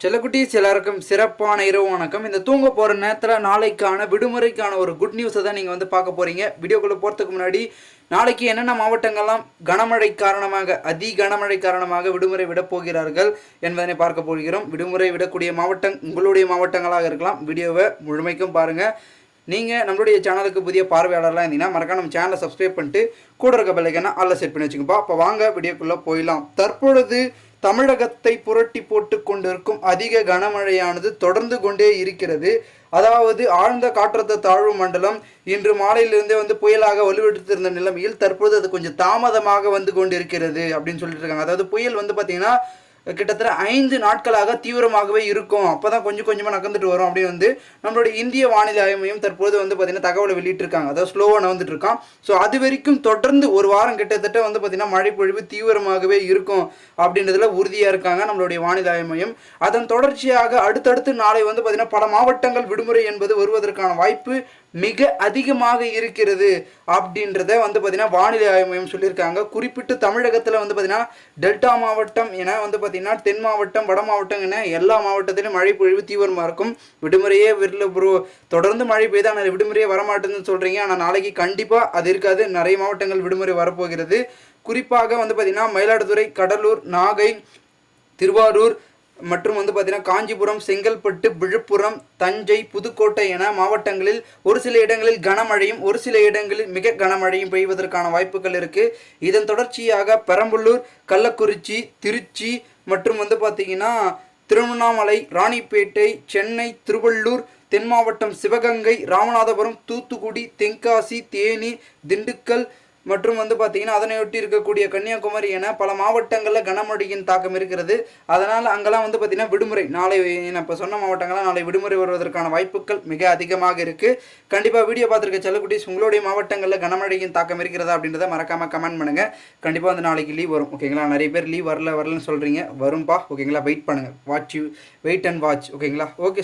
செல்லக்குட்டீஸ் எல்லாருக்கும் சிறப்பான இரவு வணக்கம். இந்த தூங்க போகிற நேரத்தில் நாளைக்கான விடுமுறைக்கான ஒரு குட் நியூஸை தான் நீங்கள் வந்து பார்க்க போகிறீங்க வீடியோக்குள்ளே போகிறதுக்கு முன்னாடி நாளைக்கு என்னென்ன மாவட்டங்கள்லாம் கனமழை காரணமாக அதி கனமழை காரணமாக விடுமுறை விடப் போகிறார்கள் என்பதனை பார்க்க போகிறோம். விடுமுறை விடக்கூடிய மாவட்டம் உங்களுடைய மாவட்டங்களாக இருக்கலாம். வீடியோவை முழுமைக்கும் பாருங்கள் நீங்கள் நம்மளுடைய சேனலுக்கு புதிய பார்வையாளர்லாம் இருந்தீங்கன்னா மறக்காம நம்ம சேனலை சப்ஸ்கிரைப் பண்ணிட்டு கூட இருக்க பெல்லைக்கான அல்ல செட் பண்ணி வச்சுக்கோப்பா அப்போ வாங்க வீடியோக்குள்ளே போயிடலாம். தற்பொழுது தமிழகத்தை புரட்டி போட்டு கொண்டிருக்கும் அதிக கனமழையானது தொடர்ந்து கொண்டே இருக்கிறது. அதாவது ஆழ்ந்த காற்றழுத்த தாழ்வு மண்டலம் இன்று மாலையிலிருந்தே வந்து புயலாக வலுவெடுத்திருந்த நிலைமையில் தற்போது அது கொஞ்சம் தாமதமாக வந்து கொண்டிருக்கிறது அப்படின்னு சொல்லிட்டு இருக்காங்க. அதாவது புயல் வந்து பார்த்தீங்கன்னா கிட்டத்தட்ட ஐந்து நாட்களாக தீவிரமாகவே இருக்கும். அப்போ தான் கொஞ்சம் கொஞ்சமாக நகர்ந்துட்டு வரும். அப்படின்னு வந்து நம்மளுடைய இந்திய வானிலை ஆய்வு மையம் தற்போது வந்து பார்த்திங்கன்னா தகவலை வெளியிட்டிருக்காங்க. அதாவது ஸ்லோவாக நகர்ந்துட்டு இருக்கான். ஸோ அது வரைக்கும் தொடர்ந்து ஒரு வாரம் கிட்டத்தட்ட வந்து பார்த்தீங்கன்னா மழை பொழிவு தீவிரமாகவே இருக்கும் அப்படின்றதுல உறுதியாக இருக்காங்க நம்மளுடைய வானிலை ஆய்வு மையம். அதன் தொடர்ச்சியாக அடுத்தடுத்து நாளை வந்து பார்த்தீங்கன்னா பல மாவட்டங்கள் விடுமுறை என்பது வருவதற்கான வாய்ப்பு மிக அதிகமாக இருக்கிறது அப்படின்றத வந்து பார்த்தீங்கன்னா வானிலை ஆய்வு மையம் சொல்லியிருக்காங்க. குறிப்பிட்டு தமிழகத்தில் வந்து பார்த்தீங்கன்னா டெல்டா மாவட்டம் என வந்து பார்த்தீங்கன்னா தென் மாவட்டம் வட மாவட்டம் என எல்லா மாவட்டத்திலும் மழை பொழிவு தீவிரமாக இருக்கும். விடுமுறையே விரல ப்ரோ தொடர்ந்து மழை பெய்து ஆனால் விடுமுறையே வரமாட்டேன்னு சொல்கிறீங்க ஆனால் நாளைக்கு கண்டிப்பாக அது இருக்காது. நிறைய மாவட்டங்கள் விடுமுறை வரப்போகிறது. குறிப்பாக வந்து பார்த்தீங்கன்னா மயிலாடுதுறை கடலூர் நாகை திருவாரூர் மற்றும் வந்து பார்த்தீங்கன்னா காஞ்சிபுரம் செங்கல்பட்டு விழுப்புரம் தஞ்சை புதுக்கோட்டை என மாவட்டங்களில் ஒரு சில இடங்களில் கனமழையும் ஒரு சில இடங்களில் மிக கனமழையும் பெய்வதற்கான வாய்ப்புகள் இருக்குது இதன் தொடர்ச்சியாக பெரம்பலூர் கள்ளக்குறிச்சி திருச்சி மற்றும் வந்து பார்த்தீங்கன்னா திருவண்ணாமலை ராணிப்பேட்டை சென்னை திருவள்ளூர் தென் மாவட்டம் சிவகங்கை ராமநாதபுரம் தூத்துக்குடி தென்காசி தேனி திண்டுக்கல் மற்றும் வந்து பார்த்தீங்கன்னா அதனையொட்டி இருக்கக்கூடிய கன்னியாகுமரி என பல மாவட்டங்களில் கனமழையின் தாக்கம் இருக்கிறது. அதனால் அங்கெல்லாம் வந்து பார்த்தீங்கன்னா விடுமுறை நாளை நான் இப்போ சொன்ன மாவட்டங்கள்லாம் நாளை விடுமுறை வருவதற்கான வாய்ப்புகள் மிக அதிகமாக இருக்குது கண்டிப்பாக வீடியோ பார்த்துருக்க செல்லக்குட்டீஸ் உங்களுடைய மாவட்டங்களில் கனமழையின் தாக்கம் இருக்கிறதா அப்படின்றத மறக்காமல் கமெண்ட் பண்ணுங்கள் கண்டிப்பாக வந்து நாளைக்கு லீவ் வரும். ஓகேங்களா நிறைய பேர் லீவ் வரல வரலன்னு சொல்கிறீங்க வரும்பா. ஓகேங்களா வெயிட் பண்ணுங்கள் watch you wait and watch ஓகேங்களா ஓகே